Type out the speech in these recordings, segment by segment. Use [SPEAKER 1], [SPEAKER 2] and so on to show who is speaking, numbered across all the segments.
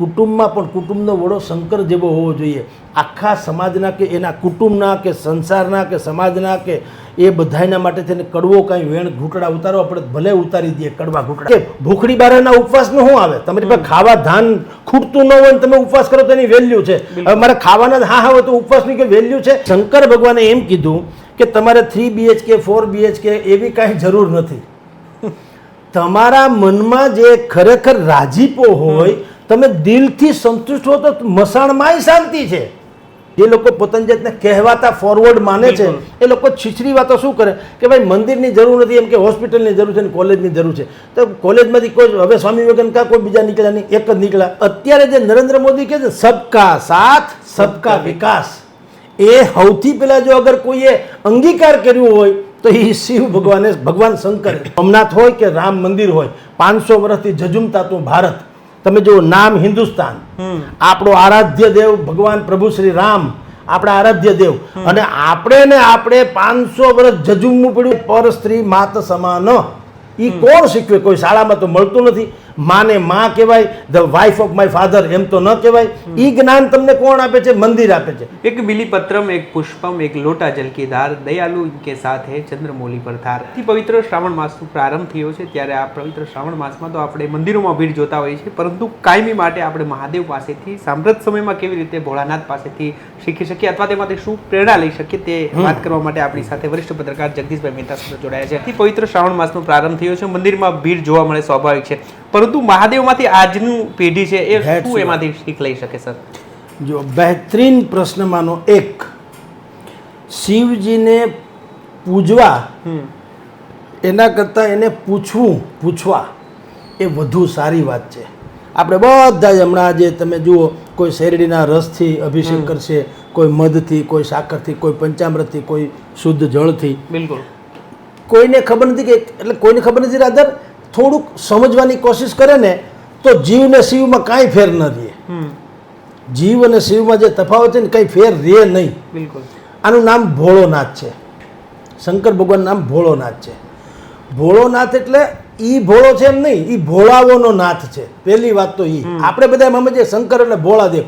[SPEAKER 1] કુટુંબમાં પણ કુટુંબનો વડો શંકર જેવો હોવો જોઈએ. આખા સમાજના કે એના કુટુંબના કે સંસારના કે સમાજના કે એ બધાના માટે થઈને કડવો કાંઈ વેણ ઘૂંટડા ઉતારો આપણે ભલે ઉતારી દઈએ કડવા ઘૂંટડા. કે ભૂખડી બારાના ઉપવાસનું શું આવે? તમારી પાસે ખાવા ધાન ખૂટતું ન હોય ને તમે ઉપવાસ કરો તો એની વેલ્યુ છે. હવે મારે ખાવાના હા હા હોય તો ઉપવાસની કે વેલ્યુ છે? શંકર ભગવાને એમ કીધું કે તમારે થ્રી બીએચકે ફોર બીએચકે એવી કાંઈ જરૂર નથી. તમારા મનમાં જે ખરેખર રાજીપો હોય તમે દિલથી સંતુષ્ટ હો તો મસાણમાંય શાંતિ છે. જે લોકો પોતાની જાતને કહેવાતા ફોરવર્ડ માને છે એ લોકો છીછરી વાતો શું કરે? કે ભાઈ મંદિરની જરૂર નથી એમ કે હોસ્પિટલની જરૂર છે ને કોલેજની જરૂર છે. તો કોલેજમાંથી કોઈ હવે સ્વામી વિવેકાનંદ કા કોઈ બીજા નીકળ્યા નહીં એક જ નીકળ્યા. અત્યારે જે નરેન્દ્ર મોદી કહે છે સબકા સાથ સબકા વિકાસ. એ સૌથી પહેલાં જો અગર કોઈએ અંગીકાર કર્યું હોય તો એ શિવ ભગવાને ભગવાન શંકર. સોમનાથ હોય કે રામ મંદિર હોય પાંચસો વર્ષથી જજુમતાતું ભારત. તમે જો નામ હિન્દુસ્તાન. આપણો આરાધ્ય દેવ ભગવાન પ્રભુ શ્રી રામ આપણા આરાધ્ય દેવ. અને આપણે ને આપણે પાંચસો વર્ષ જજુમવું પડ્યું પર સ્ત્રી માત સમાન. ઈ કોણ શીખવે? કોઈ શાળામાં તો મળતું નથી. માને માં કહેવાય the wife of my father એમ તો ન કહેવાય. એ જ્ઞાન તમને કોણ આપે છે? મંદિર આપે છે.
[SPEAKER 2] એક બિલીપત્રમ એક પુષ્પમ એક લોટા જલકીધાર દયાલુ કે સાથે ચંદ્રમૌલી પરથી પવિત્ર શ્રાવણ માસનો પ્રારંભ થયો છે ત્યારે આ પવિત્ર શ્રાવણ માસમાં તો આપણે મંદિરોમાં ભીડ જોતા હોઈએ છીએ પરંતુ કાયમી માટે આપણે મહાદેવ પાસેથી સાંપ્રત સમયમાં કેવી રીતે ભોળાનાથ પાસેથી શીખી શકીએ અથવા તેમાંથી શું પ્રેરણા લઈ શકીએ તે વાત કરવા માટે આપણી સાથે વરિષ્ઠ પત્રકાર જગદીશભાઈ મહેતા સાથે જોડાયા છે. પવિત્ર શ્રાવણ માસનો પ્રારંભ થયો છે મંદિરમાં ભીડ જોવા મળે સ્વાભાવિક છે. પરંતુ મહાદેવમાંથી આજનું પેઢી છે એ શું એમાંથી શીખ લઈ શકે સર?
[SPEAKER 1] જો બહેતરીન પ્રશ્નમાંનો એક શિવજીને પૂજવા એના કરતાં એને પૂછવું પૂછવા એ વધુ સારી વાત છે. આપણે બધા જ હમણાં જે તમે જુઓ કોઈ શેરડીના રસથી અભિષેક કરશે કોઈ મધથી કોઈ સાકરથી કોઈ પંચામૃતથી કોઈ શુદ્ધ જળથી.
[SPEAKER 2] બિલકુલ.
[SPEAKER 1] કોઈને ખબર નથી કે એટલે કોઈને ખબર નથી રાધર થોડુંક સમજવાની કોશિશ કરે ને તો જીવ ને શિવમાં કાંઈ ફેર ન રહે. જીવ અને શિવમાં જે તફાવત છે ને કંઈ ફેર રહે નહીં.
[SPEAKER 2] બિલકુલ.
[SPEAKER 1] આનું નામ ભોળોનાથ છે. શંકર ભગવાન નામ ભોળોનાથ છે. ભોળોનાથ એટલે ઈ ભોળો છે એમ નહીં ઈ ભોળાવોનો નાથ છે. પહેલી વાત તો ઈ. આપણે બધા એમ સમજીએ શંકર એટલે ભોળાદેવ.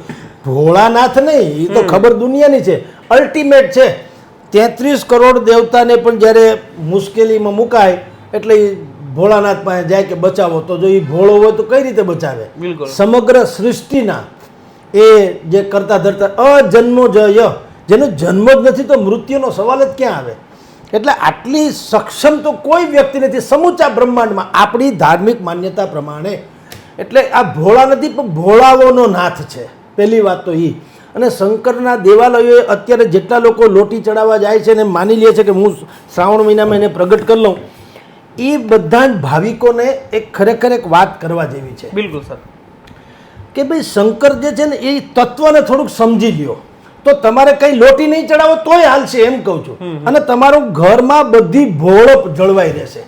[SPEAKER 1] ભોળાનાથ નહીં એ તો ખબર દુનિયાની છે. અલ્ટિમેટ છે. તેત્રીસ કરોડ દેવતાને પણ જ્યારે મુશ્કેલીમાં મુકાય એટલે ભોળાનાથ પાસે જાય કે બચાવો તો જો એ ભોળો હોય તો કઈ રીતે બચાવે?
[SPEAKER 2] બિલકુલ.
[SPEAKER 1] સમગ્ર સૃષ્ટિના એ જે કરતા ધરતા અજન્મો જય જેનો જન્મ જ નથી તો મૃત્યુનો સવાલ જ ક્યાં આવે? એટલે આટલી સક્ષમ તો કોઈ વ્યક્તિ નથી. સમૂચા બ્રહ્માંડમાં આપણી ધાર્મિક માન્યતા પ્રમાણે. એટલે આ ભોળા નથી પણ ભોળાઓનો નાથ છે. પહેલી વાત તો એ અને શંકરના દેવાલયોએ અત્યારે જેટલા લોકો લોટી ચડાવવા જાય છે ને માની લે છે કે હું શ્રાવણ મહિનામાં એને પ્રગટ કરી લઉં એ બધા જ ભાવિકોને એક ખરેખર એક વાત કરવા જેવી છે.
[SPEAKER 2] બિલકુલ સર.
[SPEAKER 1] કે ભાઈ શંકર જે છે ને એ તત્વને થોડુંક સમજી લ્યો. તો તમારે કઈ લોટી નહીં ચડાવો તોય હાલશે એમ કહું છું. અને તમારું ઘરમાં બધી ભોળપ જળવાઈ રહેશે.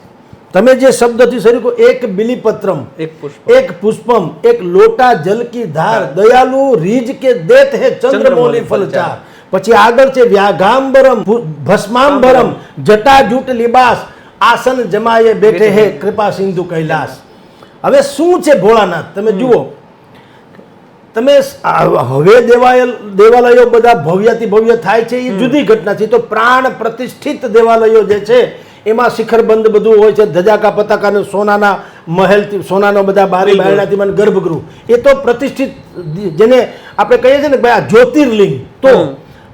[SPEAKER 1] તમે જે શબ્દથી શરૂ કરો એક બિલીપત્રમ
[SPEAKER 2] એક પુષ્પ.
[SPEAKER 1] એક પુષ્પમ એક લોટા જલ કી ધાર દયાલુ રીજ કે દેત હે ચંદ્રમોલી ફલચાર. પછી આગળ છે વ્યાઘામ્બરમ ભસ્મામ્બરમ જટાજૂટ લિબાસ આસન જમાયે બેઠે હે કૃપા સિંધુ કૈલાસ. હવે શું છે ભોળાનાથ? તમે જુઓ. તમે હવે દેવાલય દેવાલયો બધા ભવ્યથી ભવ્ય થાય છે એ જુદી ઘટના છે. તો પ્રાણ પ્રતિષ્ઠિત દેવાલયો જે છે એમાં શિખરબંધ બધું હોય છે ધજાકા પતાકા ને સોનાના મહેલથી સોનાનો બધા બારી. બારણાથી મને ગર્ભગૃહ. એ તો પ્રતિષ્ઠિત જેને આપણે કહીએ છીએ ને ભાઈ આ જ્યોતિર્લિંગ તો.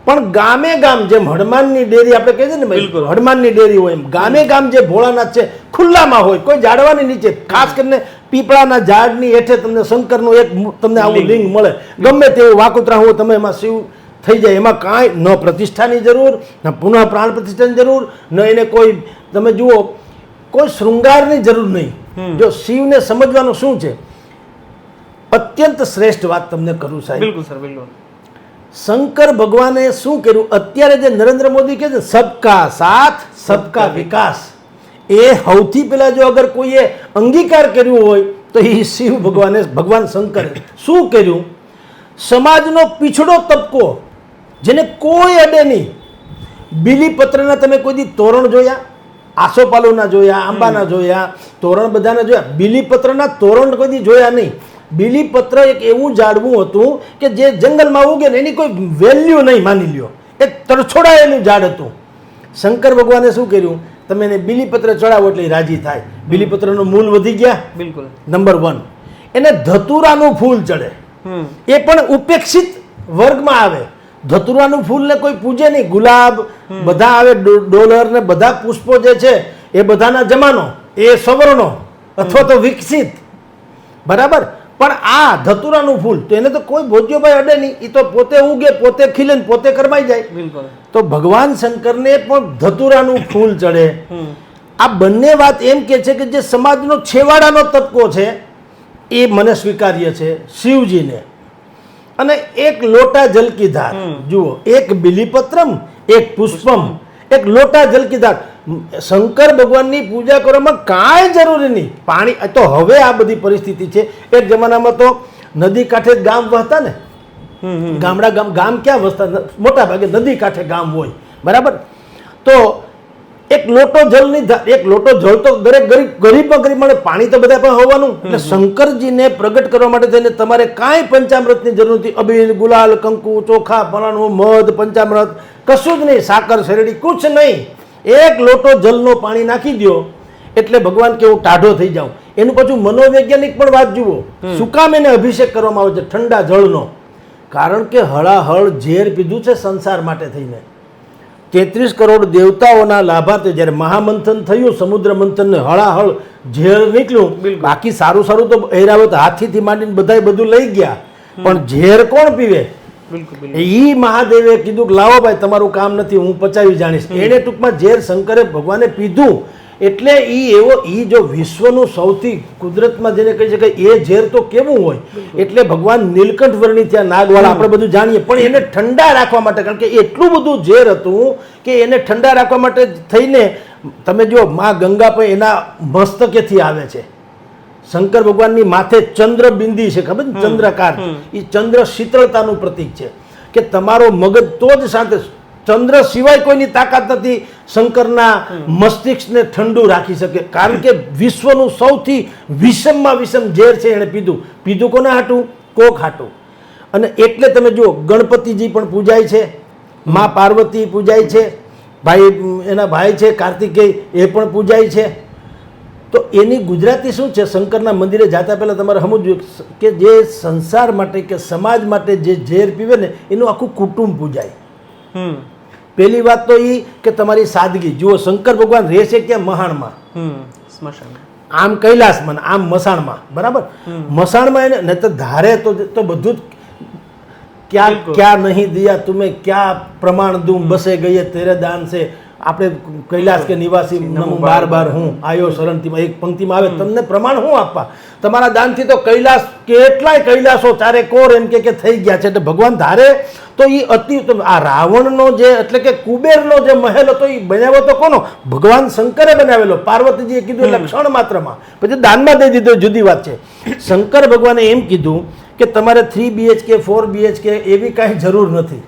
[SPEAKER 1] પણ ગામે ગામ જેમ હનુમાનની ડેરી આપણે કહીએ છીએ ને
[SPEAKER 2] બિલકુલ.
[SPEAKER 1] હડમાનની ડેરી હોય એમ ગામે ગામ જે ભોળાનાથ છે ખુલ્લામાં હોય કોઈ ઝાડવાની નીચે ખાસ કરીને પીપળાના ઝાડની હેઠે તમને શંકરનું એક તમને આવું.
[SPEAKER 2] લિંગ.
[SPEAKER 1] મળે. ગમે તેવું વાકુતરા હોય તમે એમાં શિવ થઈ જાય એમાં કાંઈ ન પ્રતિષ્ઠાની જરૂર ન પુનઃ પ્રાણ પ્રતિષ્ઠાની જરૂર ન એને કોઈ તમે જુઓ કોઈ શૃંગારની જરૂર નહીં. જો શિવને સમજવાનું શું છે? અત્યંત શ્રેષ્ઠ વાત તમને કરું સાહેબ.
[SPEAKER 2] બિલકુલ સર બિલકુલ.
[SPEAKER 1] શંકર ભગવાને શું કર્યું? અત્યારે જે નરેન્દ્ર મોદી કહે છે સબકા સાથ સબકા વિકાસ. એ સૌથી પહેલા જો અગર કોઈએ અંગીકાર કર્યું હોય તો એ શિવ ભગવાને ભગવાન શંકરે શું કર્યું? સમાજનો પીછડો તબકો જેને કોઈ અડે નહીં. બીલીપત્રના તમે કોઈ દી તોરણ જોયા? આસોપાલોના જોયા આંબાના જોયા તોરણ બધાના જોયા? બીલીપત્રના તોરણ કોઈ દી જોયા નહીં. બીલીપત્ર એક એવું ઝાડવું હતું કે જે જંગલમાં ઉગે ને એની કોઈ વેલ્યુ નહીં માની લ્યો. એ તરછોડાયેલું ઝાડ હતું. શંકર ભગવાને શું કર્યું? તમે એને બીલીપત્ર ચડાવો એટલે રાજી થાય. બીલીપત્રનું મૂલ વધી ગયા?
[SPEAKER 2] બિલકુલ.
[SPEAKER 1] Number one. એને ધતુરાનું ફૂલ ચડે. એ પણ ઉપેક્ષિત વર્ગમાં આવે. ધતુરાનું ફૂલને કોઈ પૂજે નહીં. ગુલાબ બધા આવે ડોલર ને બધા પુષ્પો જે છે એ બધાના જમાનો એ સવર્ણો અથવા તો વિકસિત. બરાબર? પણ આ ધતુરાનું ફૂલ તો એને તો કોઈ ભોજ્યોભાઈ અડે નહીં. એ તો પોતે ઉગે પોતે ખીલે ને પોતે કરમાઈ જાય.
[SPEAKER 2] બિલકુલ.
[SPEAKER 1] તો ભગવાન શંકરને પણ ધતુરાનું ફૂલ ચડે. આ બંને વાત એમ કે છે કે જે સમાજનો છેવાડાનો તબકો છે એ મને સ્વીકાર્ય છે શિવજીને. અને એક લોટા જલકી ધાર જુઓ એક બિલીપત્રમ એક પુષ્પમ. એક લોટા જલકી ધાર શંકર ભગવાનની પૂજા કરવામાં કાંઈ જરૂરી નહીં. પાણી તો હવે આ બધી પરિસ્થિતિ છે. એક જમાનામાં તો નદી કાંઠે ગામ વહતા ને. ગામડા ગામ ગામ ક્યાં વસતા? મોટા ભાગે નદી કાંઠે ગામ હોય. બરાબર? તો એક લોટો જલની એક લોટો જળ તો દરેક ગરીબ ગરીબમાં ગરીબ મળે પાણી તો બધા પણ હોવાનું. એટલે શંકરજીને પ્રગટ કરવા માટે થઈને તમારે કાંઈ પંચામૃતની જરૂર નથી. અબીલ ગુલાલ કંકુ ચોખા ફલાણું મધ પંચામૃત કશું જ નહીં. સાકર શેરડી કુછ નહીં. એક લોટો જલનો પાણી નાખી દો એટલે ભગવાન કે હું ટાઢો થઈ જાઉં. એનું પાછું મનોવૈજ્ઞાનિક પણ વાત જુઓ. શું કામ એને અભિષેક કરવામાં આવે છે? ઠંડા જળનો. કારણ કે હળાહળ ઝેર પીધું છે સંસાર માટે થઈને. તેત્રીસ કરોડ દેવતાઓના લાભાર્થે જ્યારે મહામંથન થયું સમુદ્ર મંથનને હળાહળ ઝેર નીકળ્યું. બાકી સારું સારું તો ઐરાવત હાથીથી માંડીને બધાય બધું લઈ ગયા. પણ ઝેર કોણ પીવે? ઈ મહાદેવે કીધું લાવો ભાઈ તમારું કામ નથી હું પચાવી જાણીશ. એને ટૂંકમાં ઝેર શંકરે ભગવાને પીધું. એટલે એ એવો એ જો વિશ્વનું સૌથી કુદરતમાં જેને કહી શકાય એ ઝેર તો કેવું હોય? એટલે ભગવાન નીલકંઠ વર્ણી ત્યાં નાગવાળા આપણે બધું જાણીએ. પણ એને ઠંડા રાખવા માટે કારણ કે એટલું બધું ઝેર હતું કે એને ઠંડા રાખવા માટે થઈને તમે જો માં ગંગા પણ એના મસ્તકેથી આવે છે. શંકર ભગવાનની માથે ચંદ્ર બિંદી છે ખબર ચંદ્રકાર એ ચંદ્ર શીતળતાનું પ્રતીક છે. કે તમારો મગજ તો જ શાંત ચંદ્ર સિવાય કોઈની તાકાત નથી. શંકરના મસ્તિષ્કને ઠંડુ રાખી શકે. કારણ કે વિશ્વનું સૌથી વિષમમાં વિષમ ઝેર છે એણે પીધું. પીધું કોને હાટું? કોક હાટું. અને એટલે તમે જુઓ ગણપતિજી પણ પૂજાય છે. મા પાર્વતી પૂજાય છે. ભાઈ એના ભાઈ છે કાર્તિકેય એ પણ પૂજાય છે. તો એની ગુજરાતી શું છે? શંકરના મંદિરે જાતા પહેલાં તમારે સમજવું કે જે સંસાર માટે કે સમાજ માટે જે ઝેર પીવે ને એનું આખું કુટુંબ પૂજાય.
[SPEAKER 2] હમ.
[SPEAKER 1] પહેલી વાત તો એ કે તમારી સાદગી. જુઓ શંકર ભગવાન રહેશે ક્યાં? મહાણમાં.
[SPEAKER 2] સ્મશાન
[SPEAKER 1] આમ કૈલાસમાં આમ મસાણમાં. બરાબર? મસાણમાં એને નહીં તો ધારે તો તો બધું જ ક્યાં ક્યાં નહીં દિયા? તુમે ક્યાં પ્રમાણ દું? બસે ગઈએ તેરે દાન છે આપણે કૈલાસ કે નિવાસી બાર બાર હું આયો શરણથી એક પંક્તિમાં આવે તમને પ્રમાણ હું આપવા? તમારા દાનથી તો કૈલાસ કેટલાય કૈલાસો ચારે કોર એમ કે કે થઈ ગયા છે. એટલે ભગવાન ધારે તો એ અતિ આ રાવણનો જે એટલે કે કુબેરનો જે મહેલ હતો એ બનાવ્યો તો કોનો? ભગવાન શંકરે બનાવેલો. પાર્વતીજીએ કીધું લક્ષણ માત્રમાં. પછી દાનમાં દઈ દીધો જુદી વાત છે. શંકર ભગવાને એમ કીધું કે તમારે થ્રી બીએચકે ફોર બીએચકે એવી કાંઈ જરૂર નથી.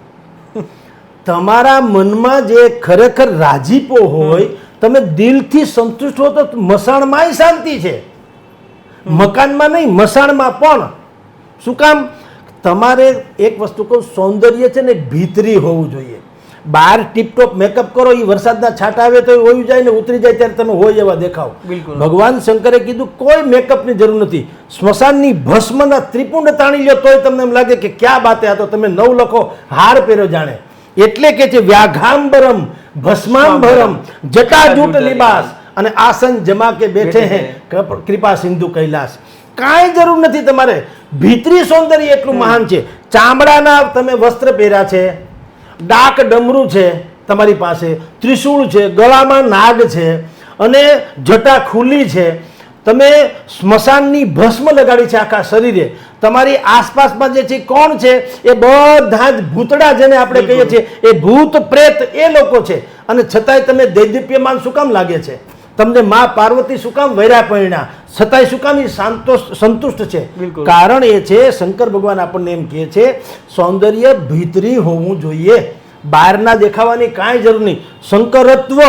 [SPEAKER 1] તમારા મનમાં જે ખરેખર રાજીપો હોય તમે દિલથી સંતુષ્ટ હો તો મસાણમાંય શાંતિ છે. મકાનમાં નહીં મસાણમાં પણ. શું કામ? તમારે એક વસ્તુ કહું સૌંદર્ય છે ને ભીતરી હોવું જોઈએ. બહાર ટીપટોપ મેકઅપ કરો એ વરસાદના છાંટા આવે તો હોઈ જાય ને ઉતરી જાય ત્યારે તમે હોય એવા દેખાવ. ભગવાન શંકરે કીધું કોઈ મેકઅપની જરૂર નથી. સ્મશાનની ભસ્મના ત્રિપુંડ તાણી લ્યો તોય તમને એમ લાગે કે ક્યાં બાતે આ તો તમે નવ લખો હાર પહેર્યો જાણે. એટલે કે છે વ્યાઘાંબરમ ભસ્માંબરમ જટાજૂટ લિબાસ. અને આસન જમા કે બેઠે હે કૃપા સિંધુ કૈલાસ. કાંઈ જરૂર નથી તમારે. ભીતરી સૌંદર્ય એટલું મહાન છે. ચામડાના તમે વસ્ત્ર પહેર્યા છે. ડાક ડમરું છે તમારી પાસે. ત્રિશૂળ છે. ગળામાં નાગ છે. અને જટા ખુલ્લી છે. તમે સ્મશાનની ભસ્મ લગાડી છે આખા શરીરે. તમારી આસપાસમાં જે છે કોણ છે? એ બધા જ ભૂતડા જેને આપણે કહીએ છીએ. એ ભૂત પ્રેત એ લોકો છે. અને છતાંય તમે દૈદીપ્યમાન શું કામ લાગે છે? તમને મા પાર્વતી શું કામ વૈરા પરિણા છતાંય શું કામ એ સંતોષ સંતુષ્ટ છે? કારણ એ છે શંકર ભગવાન આપણને એમ કહે છે સૌંદર્ય ભીતરી હોવું જોઈએ. બહારના દેખાવાની કાંઈ જરૂર નહીં. શંકરત્વ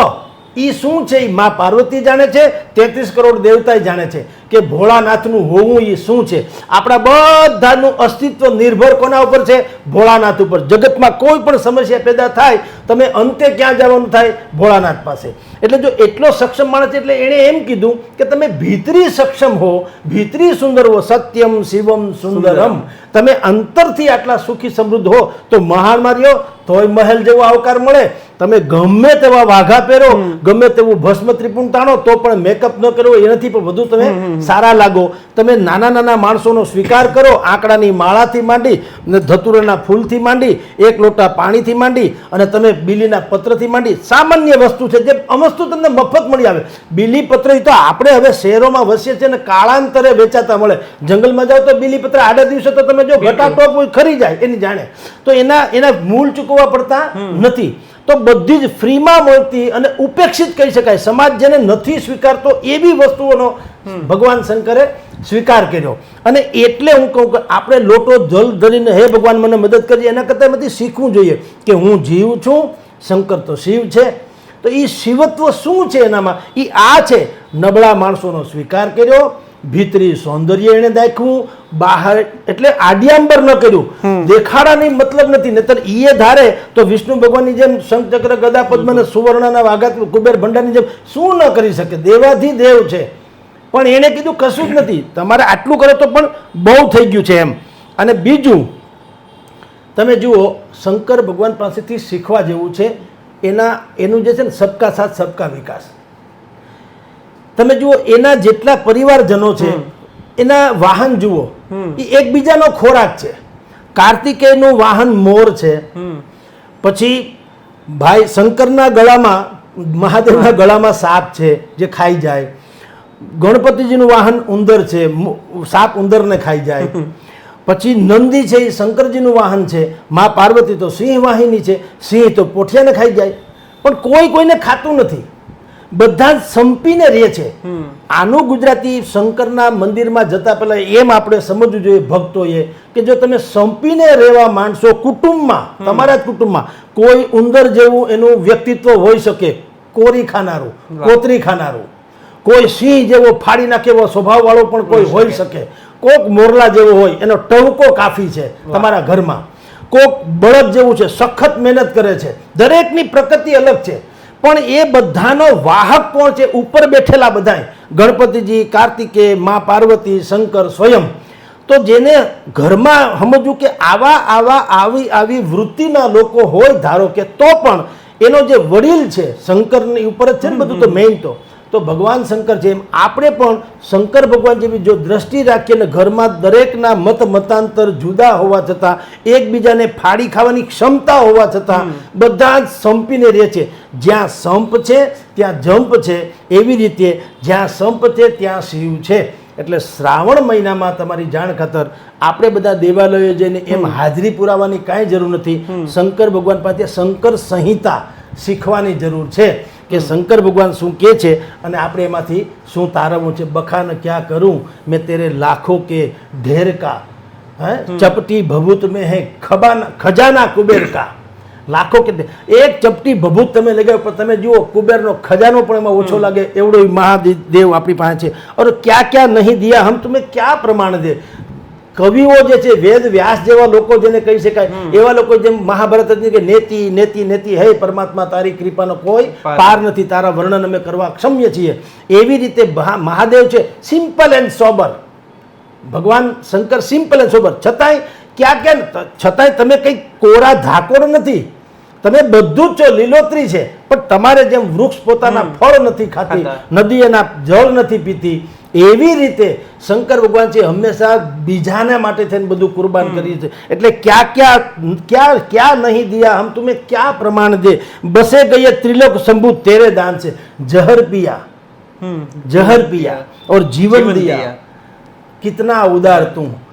[SPEAKER 1] એ શું છે એ મા પાર્વતી જાણે છે તેત્રીસ કરોડ દેવતાય જાણે છે. કે ભોળાનાથનું હોવું એ શું છે? આપણા બધાનું અસ્તિત્વ નિર્ભર કોના ઉપર છે? ભોળાનાથ ઉપર. જગતમાં કોઈ પણ સમસ્યા પેદા થાય તમે અંતે ક્યાં જવાનું થાય? ભોળાનાથ પાસે. એટલે જો એટલો સક્ષમ માણસ એટલે એણે એમ કીધું કે તમે ભીતરી સક્ષમ હો ભીતરી સુંદર હો સત્યમ શિવમ સુંદરમ. તમે અંતરથી આટલા સુખી સમૃદ્ધ હો તો મહાન રહ્યો તોય મહેલ જેવો આવકાર મળે. તમે ગમે તેવા વાઘા પહેરો ગમે તેવું ભસ્મ ત્રિપુણ તાણો તો પણ મેકઅપ ન કરવો એનાથી પણ વધુ તમે સારા લાગો. તમે નાના નાના માણસોનો સ્વીકાર કરો આંકડાની માળાથી માંડી ને ધતુરાના ફૂલથી માંડી એક લોટા પાણીથી માંડી અને તમે બીલીના પત્રથી માંડી સામાન્ય વસ્તુ છે જે અમસ્તુ તમને મફત મળી આવે. બીલી પત્ર તો આપણે હવે શહેરોમાં વસીએ છીએ કાળાંતરે વેચાતા મળે. જંગલમાં જાઓ તો બીલી પત્ર આડા દિવસે તો તમે જો ઘટા ટોપ ખરી જાય એની જાણે. તો એના એના મૂળ ચૂકવવા પડતા નથી. તો બધી જ ફ્રીમાં મળતી અને ઉપેક્ષિત કહી શકાય. સમાજ જેને નથી સ્વીકારતો એવી વસ્તુઓનો ભગવાન શંકરે સ્વીકાર કર્યો. અને એટલે હું કહું કે આપણે લોટો જલ ધરીને હે ભગવાન મને મદદ કરીએ એના કરતાં બધી શીખવું જોઈએ કે હું જીવ છું શંકર તો શિવ છે. તો એ શિવત્વ શું છે એનામાં? એ આ છે. નબળા માણસોનો સ્વીકાર કર્યો ભીતરી સૌંદર્ય એને દાખવું બહાર એટલે આડિયાંબર ન કર્યું. દેખાડાની મતલબ નથી નતર ઈએ ધારે તો વિષ્ણુ ભગવાનની જેમ શંખચક્ર ગદા પદ્મ અને સુવર્ણના વાઘાત કુબેર ભંડારની જેમ શું ન કરી શકે? દેવાથી દેવ છે. પણ એણે કીધું કશું જ નથી. તમારે આટલું કરે તો પણ બહુ થઈ ગયું છે એમ. અને બીજું તમે જુઓ શંકર ભગવાન પાસેથી શીખવા જેવું છે. એના એનું જે છે ને સબકા સાથ સબકા વિકાસ. તમે જુઓ એના જેટલા પરિવારજનો છે એના વાહન જુઓ એ એકબીજાનો ખોરાક છે. કાર્તિકેયનું વાહન મોર છે. પછી ભાઈ શંકરના ગળામાં મહાદેવના ગળામાં સાપ છે જે ખાઈ જાય. ગણપતિજીનું વાહન ઉંદર છે સાપ ઉંદરને ખાઈ જાય. પછી નંદી છે એ શંકરજીનું વાહન છે મા પાર્વતી તો સિંહ વાહિની છે સિંહ તો પોઠિયાને ખાઈ જાય. પણ કોઈ કોઈને ખાતું નથી. બધા સંપીને રહે છે. આનું ગુજરાતી શંકરના મંદિરમાં જતા પહેલા એમ આપણે સમજવું જોઈએ ભક્તોએ કે જો તમે સંપીને રહેવા માંડશો કુટુંબમાં તમારા જ કુટુંબમાં કોઈ ઉંદર જેવું એનું વ્યક્તિત્વ હોઈ શકે કોરી ખાનારું કોતરી ખાનારું. કોઈ સિંહ જેવો ફાડી નાખે એવો સ્વભાવવાળો પણ કોઈ હોઈ શકે. કોક મોરલા જેવો હોય એનો ટવકો કાફી છે તમારા ઘરમાં. કોક બળદ જેવું છે સખત મહેનત કરે છે. દરેકની પ્રકૃતિ અલગ છે. પણ એ બધાનો વાહક કોણ છે? ઉપર બેઠેલા બધાય. ગણપતિજી કાર્તિકે મા પાર્વતી શંકર સ્વયં. તો જેને ઘરમાં સમજવું કે આવા આવા આવી આવી વૃત્તિના લોકો હોય ધારો કે તો પણ એનો જે વડીલ છે શંકરની ઉપર જ છે ને બધું તો મેઇન તો. તો ભગવાન શંકર છે એમ આપણે પણ શંકર ભગવાન જેવી જો દ્રષ્ટિ રાખીએ ને ઘરમાં દરેકના મત મતાંતર જુદા હોવા છતાં એકબીજાને ફાડી ખાવાની ક્ષમતા હોવા છતાં બધા જ સંપીને રહે છે. જ્યાં સંપ છે ત્યાં જંપ છે. એવી રીતે જ્યાં સંપ છે ત્યાં શિવ છે. એટલે શ્રાવણ મહિનામાં તમારી જાણ ખાતર આપણે બધા દેવાલયો જઈને એમ હાજરી પુરાવાની કાંઈ જરૂર નથી. શંકર ભગવાન પાસે શંકર સંહિતા શીખવાની જરૂર છે. કે શંકર ભગવાન શું કહે છે અને આપણે એમાંથી શું તારવવું છે બખાન ક્યાં કરું મેં તેરે લાખો કે ઢેર કા ચપટી ભભૂત મેં હે ખબાના ખજાના કુબેર કા લાખો કે એક ચપટી ભભૂત તમે લગાવ્યો પણ તમે જુઓ કુબેરનો ખજાનો પણ એમાં ઓછો લાગે એવડો મહાદેવ આપણી પાસે છે. ઓર ક્યાં ક્યાં નહીં દિયા હમ તમે ક્યાં પ્રમાણ દે? કવિઓ જે છે વેદ વ્યાસ જેવા લોકો જેને કહી શકાય એવા લોકો જેમ મહાભારત કે નેતિ નેતિ નેતિ હે પરમાત્મા તારી કૃપાનો કોઈ
[SPEAKER 2] પાર
[SPEAKER 1] નથી. તારા વર્ણન અમે કરવા ક્ષમ્ય છીએ. એવી રીતે મહાદેવ છે સિમ્પલ એન્ડ સોબર ભગવાન શંકર સિમ્પલ એન્ડ સોબર છતાંય ક્યાં ક્યાં છતાંય તમે કંઈક કોરા ધાકોર નથી. તમે બધું જ છો લીલોતરી છે. પણ તમારે જેમ વૃક્ષ પોતાના ફળ નથી
[SPEAKER 2] ખાતી
[SPEAKER 1] નદી એના જળ નથી પીતી એવી રીતે શંકર ભગવાન છે હંમેશા બીજાના માટે થઈને બધું કુરબાન કરીએ છે. એટલે ક્યાં ક્યાં ક્યાં ક્યાં નહીં દિયા હમ તુમે ક્યાં પ્રમાણ દે? બસે ગઈએ ત્રિલોક શંભુ તેરે દાન છે. જહર પિયા. જહર પિયા.
[SPEAKER 2] ઓર
[SPEAKER 1] જીવન
[SPEAKER 2] દિયા.
[SPEAKER 1] કિતના ઉદાર તું.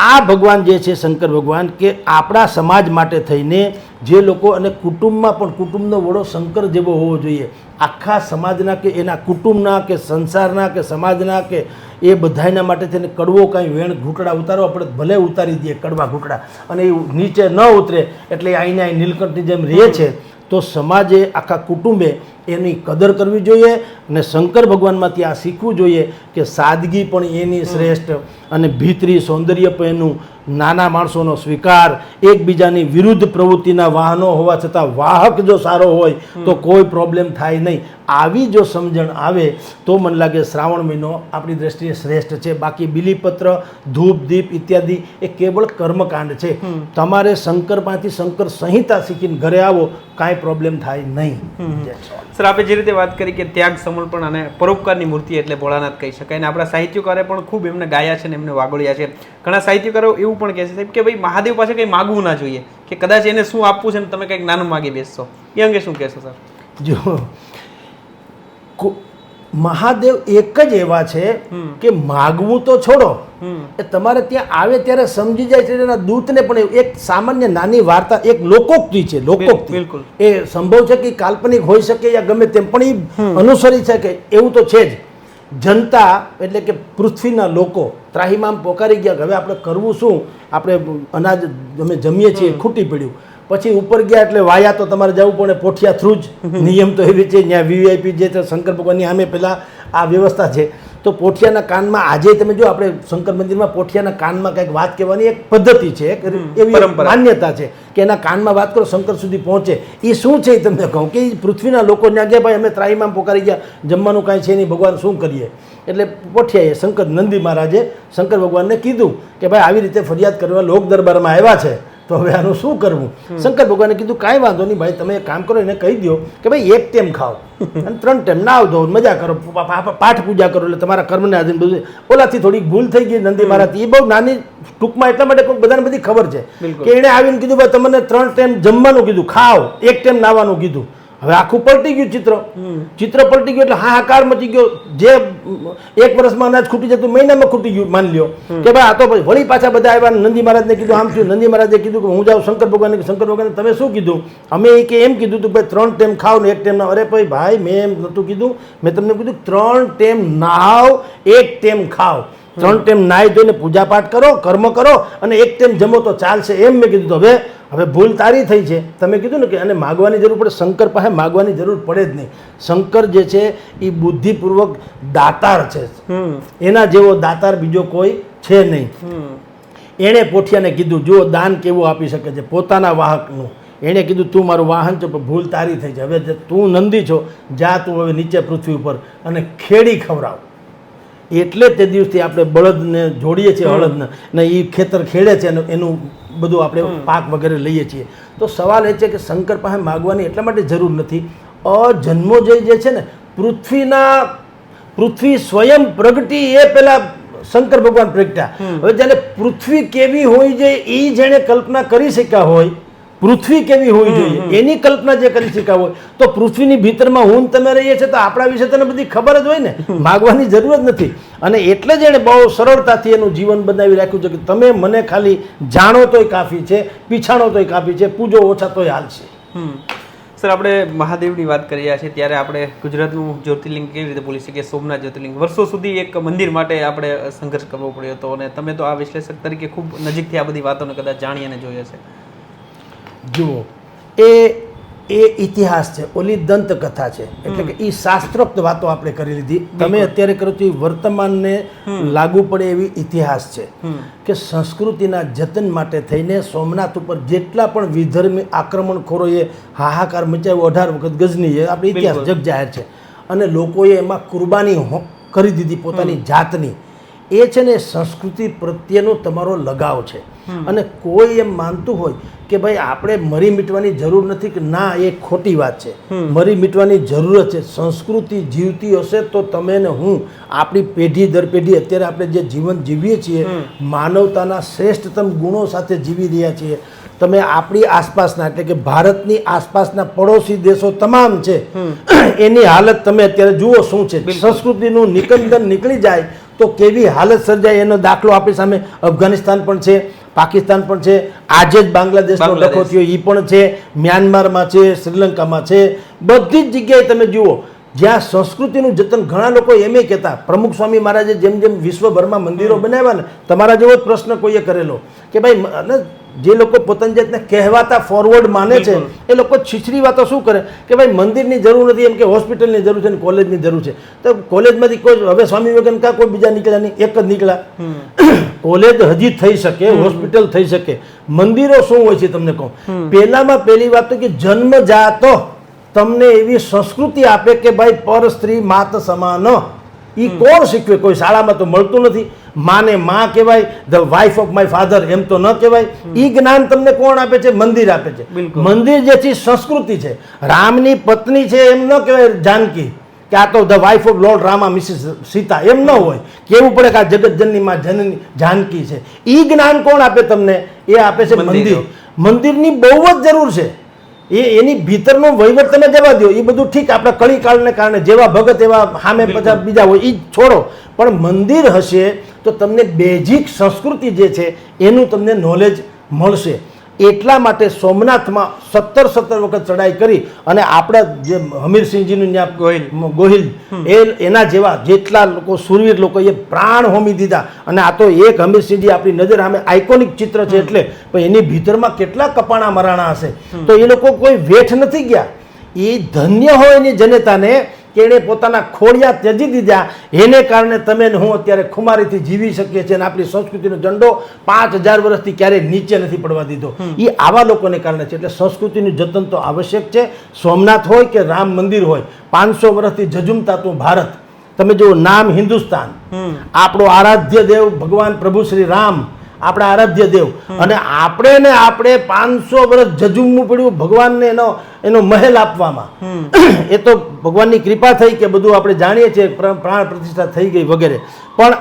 [SPEAKER 1] આ ભગવાન જે છે શંકર ભગવાન કે આપણા સમાજ માટે થઈને જે લોકો અને કુટુંબમાં પણ કુટુંબનો વડો શંકર જેવો હોવો જોઈએ. આખા સમાજના કે એના કુટુંબના કે સંસારના કે સમાજના કે એ બધાના માટે થઈને કડવો કાંઈ વેણ ઘૂંટડા ઉતારવા પડે ભલે ઉતારી દઈએ કડવા ઘૂંટડા, અને એ નીચે ન ઉતરે એટલે આઈને અહીં નીલકંઠની જેમ રહે છે, તો સમાજે, આખા કુટુંબે એની કદર કરવી જોઈએ અને શંકર ભગવાનમાંથી આ શીખવું જોઈએ કે સાદગી પણ એની શ્રેષ્ઠ અને ભીતરી સૌંદર્ય પણ એનું નાના માણસોનો સ્વીકાર એકબીજાની વિરુદ્ધ પ્રવૃત્તિના વાહનો હોવા છતાં વાહક જો સારો હોય તો કોઈ પ્રોબ્લેમ થાય નહીં. આવી જો સમજણ આવે તો મને લાગે શ્રાવણ મહિનો આપણી દ્રષ્ટિએ શ્રેષ્ઠ છે. બાકી બિલીપત્ર ધૂપ દીપ ઇત્યાદિ એ કેવળ કર્મકાંડ છે. તમારે શંકર પાસેથી શંકર સંહિતા શીખીને ઘરે આવો કાંઈ પ્રોબ્લેમ થાય નહીં.
[SPEAKER 2] સર આપણે જે રીતે વાત કરી કે ત્યાગ, સમર્પણ અને પરોપકારની મૂર્તિ એટલે ભોળાનાથ કહી શકાય. અને આપણા સાહિત્યકારે પણ ખૂબ એમને ગાયા છે ને એમને વાગોળ્યા છે. ઘણા સાહિત્યકારો એવું પણ કહે છે, સાહેબ, કે ભાઈ, મહાદેવ પાસે કંઈ માગવું ના જોઈએ. કે કદાચ એને શું આપવું છે ને તમે કંઈક નાનું માગી બેસશો. એ અંગે શું કહેશો, સર?
[SPEAKER 1] જો મહાદેવ એક જ એવા છે કે માગવું તો છોડો. એ તમારે ત્યાં આવે ત્યારે સમજી જાય છે એના દૂતને પણ એક સામાન્ય નાની વાર્તા એક લોકોક્તિ છે લોકોક્તિ.
[SPEAKER 2] બિલકુલ.
[SPEAKER 1] એ સંભવ છે કે કાલ્પનિક હોઈ શકે યા ગમે તેમ પણ એ અનુસરી શકે એવું તો છે જ. જનતા એટલે કે પૃથ્વીના લોકો ત્રાહીમામ પોકારી ગયા હવે આપણે કરવું શું? આપણે અનાજ અમે જમીએ છીએ ખૂટી પડ્યું. પછી ઉપર ગયા એટલે વાયા તો તમારે જવું પડે પોઠિયા થ્રુ જ. નિયમ તો એવી છે ત્યાં વીવીઆઈપી જે છે શંકર ભગવાનની સામે પહેલાં આ વ્યવસ્થા છે. તો પોઠિયાના કાનમાં આજે તમે જો આપણે શંકર મંદિરમાં પોઠિયાના કાનમાં કંઈક વાત કહેવાની એક પદ્ધતિ છે એક એવી માન્યતા છે કે એના કાનમાં વાત કરો શંકર સુધી પહોંચે. એ શું છે એ તમને કહું કે પૃથ્વીના લોકો ત્યાં ગયા ભાઈ અમે ત્રાહીમામ પોકારી ગયા. જમવાનું કાંઈ છે નહીં ભગવાન શું કરીએ? એટલે પોઠિયાએ શંકર નંદી મહારાજે શંકર ભગવાનને કીધું કે ભાઈ આવી રીતે ફરિયાદ કરવા લોક દરબારમાં આવ્યા છે. તો હવે આનું શું કરવું? શંકર ભગવાને કીધું કાંઈ વાંધો નહીં ભાઈ તમે એક કામ કરો એને કહી દો કે ભાઈ એક ટાઈમ ખાઓ. અને ત્રણ ટાઈમ નાવ ધો મજા કરો પાઠ પૂજા કરો એટલે તમારા કર્મને આધીન બધું ઓલાથી થોડીક ભૂલ થઈ ગઈ નંદી મહારાજથી એ બહુ નાની ટૂંકમાં એટલા માટે કોઈ બધાને બધી ખબર છે કે એણે આવીને કીધું ભાઈ તમને ત્રણ ટાઈમ જમવાનું કીધું ખાઓ એક ટાઈમ નાવાનું કીધું. હવે આખું પલટી ગયું ચિત્ર. ચિત્ર પલટી ગયું એટલે હાહાકાર મચી ગયો. જે એક વર્ષમાં અનાજ ખૂટી જતું મહિનામાં ખૂટી ગયું માની લ્યો. કે ભાઈ આ તો પછી વળી પાછા બધા આવ્યા નંદી મહારાજને કીધું આમ થયું નંદી મહારાજે કીધું કે હું જાઉં શંકર ભગવાનને શંકર ભગવાનને તમે શું કીધું? અમે એ કે એમ કીધું હતું ભાઈ ત્રણ ટાઈમ ખાવ ને એક ટેમ ના. અરે ભાઈ ભાઈ મેં એમ નહોતું કીધું. મેં તમને કીધું ત્રણ ટેમ નાવ એક ટેમ ખાવ. ત્રણ ટેમ નાહી ધોઈને પૂજા પાઠ કરો કર્મ કરો અને એક ટેમ જમો તો ચાલશે. એમ મેં કીધું તો. હવે હવે ભૂલ તારી થઈ છે. તમે કીધું ને કે અને માગવાની જરૂર પડે શંકર પાસે માગવાની જરૂર પડે જ નહીં. શંકર જે છે એ બુદ્ધિપૂર્વક દાતાર છે. એના જેવો દાતાર બીજો કોઈ છે નહીં. એણે પોઠિયાને કીધું જુઓ દાન કેવું આપી શકે છે પોતાના વાહકનું. એણે કીધું તું મારું વાહન છો પણ ભૂલ તારી થઈ છે. હવે જે તું નંદી છો જા તું હવે નીચે પૃથ્વી ઉપર અને ખેડી ખવડાવ. એટલે તે દિવસથી આપણે બળદને જોડીએ છીએ હળદને. ને એ ખેતર ખેડે છે અને એનું બધું આપણે પાક વગેરે લઈએ છીએ. તો સવાલ એ છે કે શંકર પાસે માગવાની એટલા માટે જરૂર નથી. અજન્મોજય જે છે ને પૃથ્વીના પૃથ્વી સ્વયં પ્રગટી એ પેલા શંકર ભગવાન પ્રગટ્યા. હવે જ્યારે પૃથ્વી કેવી હોવી જોઈએ એ જેણે કલ્પના કરી શક્યા હોય પૃથ્વી કેવી હોવી જોઈએ? એની કલ્પના જે કરી શક્યા હોય તો પૃથ્વીની ભીતરમાં હું તમે રહીએ છીએ તો આપણા વિશે તને બધી ખબર જ હોય ને? માગવાની જરૂર જ નથી. અને એટલે જ એણે બહુ સરળતાથી એનું જીવન બનાવી રાખ્યું છે કે તમે મને ખાલી જાણો તોય કાફી છે પીછાણો તોય કાફી છે પૂજો ઓછા તોય હાલ
[SPEAKER 2] છે. સર આપણે મહાદેવની વાત કરી રહ્યા છીએ ત્યારે આપણે ગુજરાતનું જ્યોતિર્લિંગ કેવી રીતે બોલી શકીએ? સોમનાથ જ્યોતિર્લિંગ. વર્ષો સુધી એક મંદિર માટે આપણે સંઘર્ષ કરવો પડ્યો હતો અને તમે તો આ વિશ્લેષક તરીકે ખૂબ નજીકથી આ બધી વાતોને કદાચ જાણી અને જોઈ હશે.
[SPEAKER 1] જુઓ એ એ ઇતિહાસ છે ઓલી દંતકથા છે. એટલે કે એ શાસ્ત્રોક્ત વાતો આપણે કરી લીધી. તમે અત્યારે કરો છો એ વર્તમાનને લાગુ પડે એવી ઇતિહાસ છે. કે સંસ્કૃતિના જતન માટે થઈને સોમનાથ ઉપર જેટલા પણ વિધર્મી આક્રમણખોરોએ હાહાકાર મચાવ્યો અઢાર વખત ગજની એ આપણે ઇતિહાસ. જગ જાહેર છે. અને લોકોએ એમાં કુરબાની કરી દીધી પોતાની જાતની. એ છે ને સંસ્કૃતિ પ્રત્યેનો તમારો લગાવ છે. અને કોઈ એમ માનતું હોય કે ભાઈ આપણે મરી મીટવાની જરૂર નથી કે ના એ ખોટી વાત છે. મરી મીટવાની જરૂરત છે. સંસ્કૃતિ જીવતી હશે તો તમે ને હું આપણી પેઢી દર પેઢી અત્યારે આપણે જે જીવન જીવીએ છીએ માનવતાના શ્રેષ્ઠતમ ગુણો સાથે જીવી રહ્યા છીએ. તમે આપણી આસપાસના એટલે કે ભારતની આસપાસના પડોશી દેશો તમામ છે. એની હાલત તમે અત્યારે જુઓ શું છે. સંસ્કૃતિનું નિકંદન નીકળી જાય તો કેવી હાલત સર્જાય એનો દાખલો આપણી સામે અફઘાનિસ્તાન પણ છે પાકિસ્તાન પણ છે આજે જ બાંગ્લાદેશનો
[SPEAKER 2] બાંગ્લાદેશ.
[SPEAKER 1] ડખો થયો એ પણ છે મ્યાનમારમાં છે શ્રીલંકામાં છે બધી જ જગ્યાએ તમે જુઓ જ્યાં સંસ્કૃતિનું જતન ઘણા લોકો એમ એ કહેતા પ્રમુખ સ્વામી મહારાજે જેમ જેમ વિશ્વભરમાં મંદિરો બનાવ્યા ને તમારા જેવો જ પ્રશ્ન કોઈએ કરેલો કે ભાઈ જે લોકો પોતાની જાતને કહેવાતા ફોરવર્ડ માને છે એ લોકો છીછરી વાતો શું કરે? કે ભાઈ મંદિરની જરૂર નથી એમ કે હોસ્પિટલની જરૂર છે ને કોલેજની જરૂર છે. તો કોલેજમાંથી કોઈ હવે સ્વામી વિવેકાનંદ કા કોઈ બીજા નીકળ્યા નહીં એક જ નીકળ્યા. કોલેજ હજી થઈ શકે હોસ્પિટલ થઈ શકે. મંદિરો શું હોય છે તમને કહું? પહેલામાં પહેલી વાત તો કે જન્મ જાતો તમને એવી સંસ્કૃતિ આપે કે ભાઈ પર સ્ત્રી માત સમાન. એ કોણ શીખવે? કોઈ શાળામાં તો મળતું નથી. માને માં કહેવાય the wife of my father એમ તો ન કહેવાય. એ જ્ઞાન તમને કોણ આપે છે? મંદિર આપે છે. મંદિર જે છે સંસ્કૃતિ છે. રામની પત્ની છે એમ ન કહેવાય જાનકી કે આ તો the wife of lord Rama Mrs Sita એમ ન હોય. કેવું પડે કે આ જગતજનની માં જનની જાનકી છે. એ જ્ઞાન કોણ આપે તમને? એ આપે છે મંદિર. મંદિરની બહુ જ જરૂર છે. એ એની ભીતરનો વહીવટ તમે જવા દો એ બધું ઠીક આપણા કળીકાળને કારણે જેવા ભગત એવા સામે બધા બીજા હોય એ છોડો. પણ મંદિર હશે તો તમને બેઝિક સંસ્કૃતિ જે છે એનું તમને નોલેજ મળશે. એટલા માટે સોમનાથમાં સત્તર સત્તર વખત ચડાઈ કરી અને આપણા જે હમીરસિંહજીનું ત્યાં
[SPEAKER 2] ગોહિલ.
[SPEAKER 1] એ એના જેવા જેટલા લોકો સુરવીર લોકોએ પ્રાણ હોમી દીધા. અને આ તો એક હમીરસિંહજી આપણી નજર સામે આઇકોનિક ચિત્ર છે એટલે પણ એની ભીતરમાં કેટલા કપાણા મરાણા હશે. તો એ લોકો કોઈ વેઠ નથી ગયા. એ ધન્ય હોય એની જનતાને કે એણે પોતાના ખોડિયા ત્યજી દીધા એને કારણે તમે ને હું અત્યારે ખુમારીથી જીવી શકીએ છીએ અને આપણી સંસ્કૃતિનો ઝંડો પાંચ હજાર વર્ષથી ક્યારેય નીચે નથી પડવા દીધો. એ આવા લોકોને કારણે છે. એટલે સંસ્કૃતિનું જતન તો આવશ્યક છે. સોમનાથ હોય કે રામ મંદિર હોય પાંચસો વર્ષથી જજુમતાતું ભારત. તમે જુઓ નામ હિન્દુસ્તાન. આપણો આરાધ્ય દેવ ભગવાન પ્રભુ શ્રી રામ આપણા આરાધ્ય દેવ. અને આપણે ને આપણે પાંચસો વર્ષ જજુમવું પડ્યું ભગવાનને એનો એનો મહેલ આપવામાં. એ તો ભગવાનની કૃપા થઈ કે બધું આપણે જાણીએ છીએ પ્રાણ પ્રતિષ્ઠા થઈ ગઈ વગેરે. પણ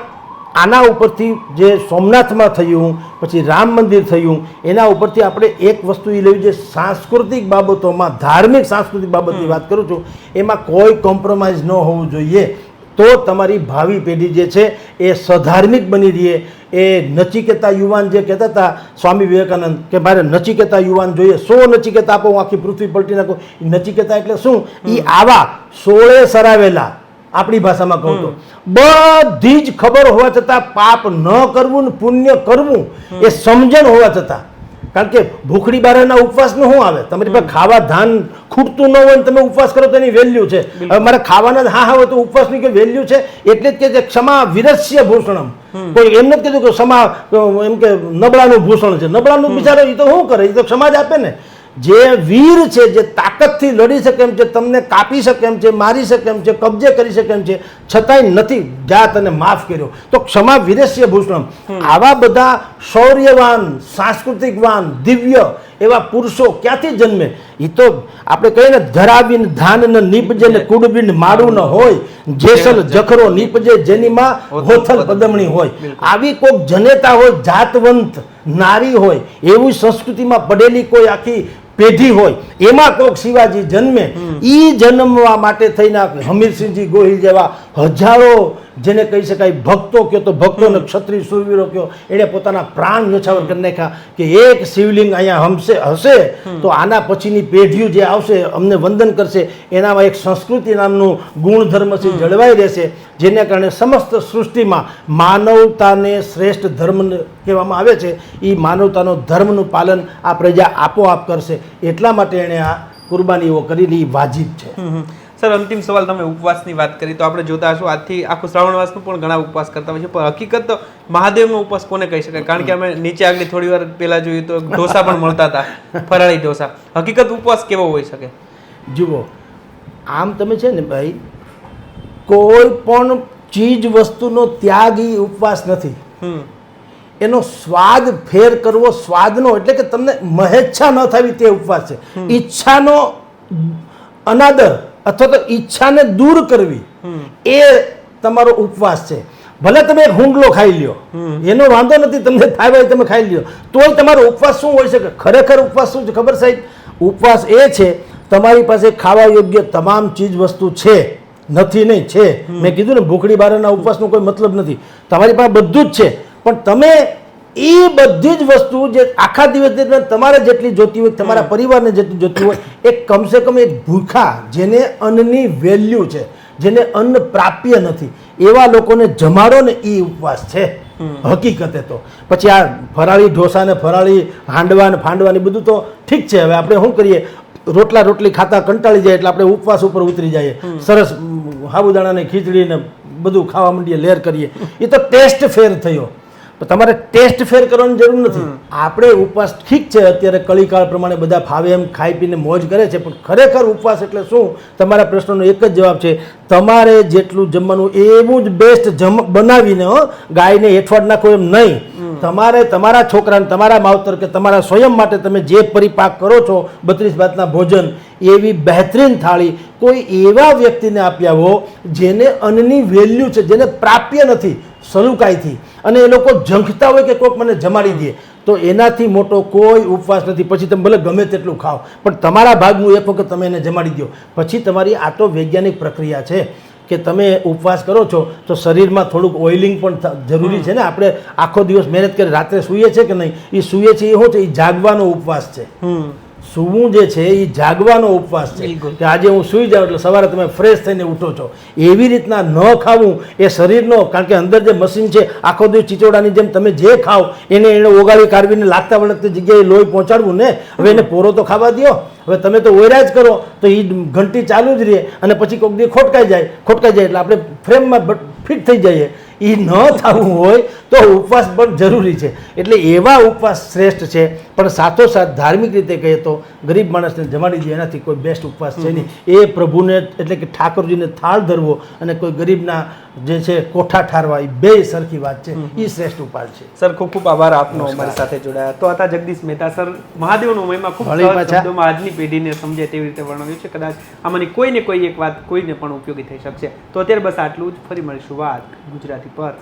[SPEAKER 1] આના ઉપરથી જે સોમનાથમાં થયું પછી રામ મંદિર થયું એના ઉપરથી આપણે એક વસ્તુ એ લેવી છે સાંસ્કૃતિક બાબતોમાં ધાર્મિક સાંસ્કૃતિક બાબતની વાત કરું છું એમાં કોઈ કોમ્પ્રોમાઇઝ ન હોવું જોઈએ. તો તમારી ભાવિ પેઢી જે છે એ સધાર્મિક બની રહીએ. એ નચિકેતા યુવાન જે કહેતા હતા સ્વામી વિવેકાનંદ કે મારે નચિકેતા યુવાન જોઈએ સો નચિકેતા આપો હું આખી પૃથ્વી પલટી નાખું. એ નચિકેતા એટલે શું? એ આવા સોળે સરાવેલા આપણી ભાષામાં કહું તો. બધી જ ખબર હોવા છતાં પાપ ન કરવું ને પુણ્ય કરવું એ સમજણ હોવા છતાં. કારણ કે ભૂખડી બારાના ઉપવાસનું શું આવે? તમારી પાસે ખાવા ધાન ખૂટતું ન હોય તમે ઉપવાસ કરો તો એની વેલ્યુ છે. હવે મારે ખાવાના હા હા હોય તો ઉપવાસની કે વેલ્યુ છે? એટલે જ કે છે ક્ષમા વિરસ્ય ભૂષણમ. કોઈ એમ નથી કીધું કે ક્ષમા એમ કે નબળાનું ભૂષણ છે. નબળાનું બિચારો એ તો શું કરે? એ તો ક્ષમા જ આપે ને. જે વીર છે જે તાકાતથી લડી શકે એમ છે તમને કાપી શકે એમ છે મારી શકે એમ છે કબજે કરી શકે એમ છે છતાંય નથી જાત અને માફ કર્યો. તો ક્ષમા વિરસ્ય ભૂષણમ. આવા બધા શૌર્યવાન સાંસ્કૃતિકવાન દિવ્ય એવા પુરુષો ક્યાંથી જન્મે? એ તો આપણે કહીએ ને ધરાવીન ધાન ન નીપજે ને કુડબીન મારું ન હોય જેસલ જખરો નીપજે જેની માં હોથલ પદમણી. હોય. આવી કોઈક જનેતા હોય જાતવંત નારી હોય એવી સંસ્કૃતિમાં પડેલી કોઈ આખી પેઢી હોય એમાં કોક શિવાજી જન્મે ઈ જન્મવા માટે થઈને હમીરસિંહજી ગોહિલ જેવા હજારો જેને કહી શકાય ભક્તો કયો તો ભક્તો ને ક્ષત્રિય સુરવીરો કયો એણે પોતાના પ્રાણ ન્યોછાવર કરી નાખ્યા કે એક શિવલિંગ અહીંયા હમશે હશે. તો આના પછીની પેઢીઓ જે આવશે અમને વંદન કરશે. એનામાં એક સંસ્કૃતિ નામનું ગુણધર્મ છે જળવાઈ રહેશે જેને કારણે સમસ્ત સૃષ્ટિમાં માનવતાને શ્રેષ્ઠ ધર્મ કહેવામાં આવે છે. એ માનવતાનો ધર્મનું પાલન આ પ્રજા આપોઆપ કરશે. એટલા માટે એણે આ કુરબાનીઓ કરેલી વાજિબ છે.
[SPEAKER 2] સર અંતિમ સવાલ તમે ઉપવાસની વાત કરી તો આપણે જોતા હશો આજથી આખું શ્રાવણ માસનું પણ ઘણા ઉપવાસ કરતા હોય છે પણ હકીકત મહાદેવનો ઉપવાસ કોને કહી શકાય? કારણ કે અમે નીચે આગળ થોડી વાર પહેલા જોયું તો ઢોસા પણ મળતા હતા ફરાળી ઢોસા. હકીકત ઉપવાસ કેવો હોઈ શકે?
[SPEAKER 1] જુઓ આમ તમે છે ને ભાઈ કોઈ પણ ચીજ વસ્તુનો ત્યાગ એ ઉપવાસ નથી. એનો સ્વાદ ફેર કરવો સ્વાદનો એટલે કે તમને મહેચ્છા ન થવી તે ઉપવાસ છે. ઈચ્છાનો અનાદર અથવા તો ઈચ્છાને દૂર કરવી એ તમારો ઉપવાસ છે. ભલે તમે એક હુંડલો ખાઈ લ્યો. એનો વાંધો નથી તમને થાય હોય તમે ખાઈ લ્યો. તોય તમારો ઉપવાસ શું હોઈ શકે? ખરેખર ઉપવાસ શું છે ખબર સાહેબ? ઉપવાસ એ છે તમારી પાસે ખાવા યોગ્ય તમામ ચીજ વસ્તુ છે. નથી નહીં છે. મેં કીધું ને ભૂખડી બારના ઉપવાસનો કોઈ મતલબ નથી. તમારી પાસે બધું જ છે. પણ તમે એ બધી જ વસ્તુ જે આખા દિવસ દરમિયાન તમારે જેટલી જોતી હોય તમારા પરિવારને જેટલી જોતી હોય એ કમસે કમ એક ભૂખા જેને અન્નની વેલ્યુ છે જેને અન્ન પ્રાપ્ય નથી એવા લોકોને જમાડો ને એ ઉપવાસ છે. હકીકતે તો. પછી આ ફરાળી ઢોસા ને ફરાળી હાંડવા ને ફાંડવા ને બધું તો ઠીક છે. હવે આપણે શું કરીએ? રોટલા રોટલી ખાતા કંટાળી જાય એટલે આપણે ઉપવાસ ઉપર ઉતરી જઈએ. સરસ સાબુદાણાને ખીચડીને ખીચડી ને બધું ખાવા માંડીએ લેર કરીએ. એ તો ટેસ્ટ ફેર થયો. પણ તમારે ટેસ્ટ ફેર કરવાની જરૂર નથી. આપણે ઉપવાસ ઠીક છે અત્યારે કળીકાળ પ્રમાણે બધા ફાવે એમ ખાઈ પીને મોજ કરે છે પણ ખરેખર ઉપવાસ એટલે શું? તમારા પ્રશ્નનો એક જ જવાબ છે તમારે જેટલું જમવાનું એવું જ બેસ્ટ જમ બનાવીને હો ગાયને હેઠવાડ નાખો એમ નહીં. તમારે તમારા છોકરાને તમારા માવતર કે તમારા સ્વયં માટે તમે જે પરિપાક કરો છો બત્રીસ ભાતના ભોજન એવી બહેતરીન થાળી કોઈ એવા વ્યક્તિને આપી આવો જેને અન્નની વેલ્યુ છે જેને પ્રાપ્ય નથી. સલુકાઈથી અને એ લોકો ઝંખતા હોય કે કોઈક મને જમાડી દે. તો એનાથી મોટો કોઈ ઉપવાસ નથી. પછી તમે ભલે ગમે તેટલું ખાઓ પણ તમારા ભાગનું એક વખત તમે એને જમાડી દો. પછી તમારી આ તો વૈજ્ઞાનિક પ્રક્રિયા છે કે તમે ઉપવાસ કરો છો તો શરીરમાં થોડુંક ઓઇલિંગ પણ જરૂરી છે ને? આપણે આખો દિવસ મહેનત કરી રાત્રે સૂઈએ છે કે નહીં? એ સૂઈએ છે એ શું છે એ જાગવાનો ઉપવાસ છે. સૂવું જે છે એ જાગવાનો ઉપવાસ છે. કે આજે હું સૂઈ જાઉં એટલે સવારે તમે ફ્રેશ થઈને ઉઠો છો. એવી રીતના ન ખાવું એ શરીરનો કારણ કે અંદર જે મશીન છે આખો દિવસ ચીચોડાની જેમ તમે જે ખાઓ એને એને ઓગાળી કાઢવીને લાગતા વળગતી જગ્યાએ લોહી પહોંચાડવું ને હવે એને પોરો તો ખાવા દ્યો. હવે તમે તો ઓયરા જ કરો તો એ ઘંટી ચાલુ જ રહે અને પછી કોઈક દી ખોટકાઈ જાય. ખોટકાઈ જાય એટલે આપણે ફ્રેમમાં ફિટ થઈ જઈએ. એ ન થવું હોય તો ઉપવાસ પણ જરૂરી છે. એટલે એવા ઉપવાસ શ્રેષ્ઠ છે. પણ સાથોસાથ ધાર્મિક રીતે કહીએ તો ગરીબ માણસને જમાડી દે એનાથી કોઈ બેસ્ટ ઉપવાસ છે નહીં. એ પ્રભુને એટલે કે ઠાકોરજીને થાળ ધરવો અને કોઈ ગરીબના જે છે કોઠા ઠારવા એ બે સરખી વાત છે. એ શ્રેષ્ઠ ઉપાય છે.
[SPEAKER 2] સર ખૂબ ખૂબ આભાર આપનો અમારી સાથે જોડાયા. તો હતા જગદીશ મહેતા સર મહાદેવનો મહિમા ખૂબ. શબ્દોમાં આજની પેઢીને સમજે તેવી રીતે વર્ણવ્યું છે. કદાચ આમાંની કોઈને કોઈ એક વાત કોઈને પણ ઉપયોગી થઈ શકશે. તો અત્યારે બસ આટલું જ. ફરી મળીશું વાત ગુજરાતી પર.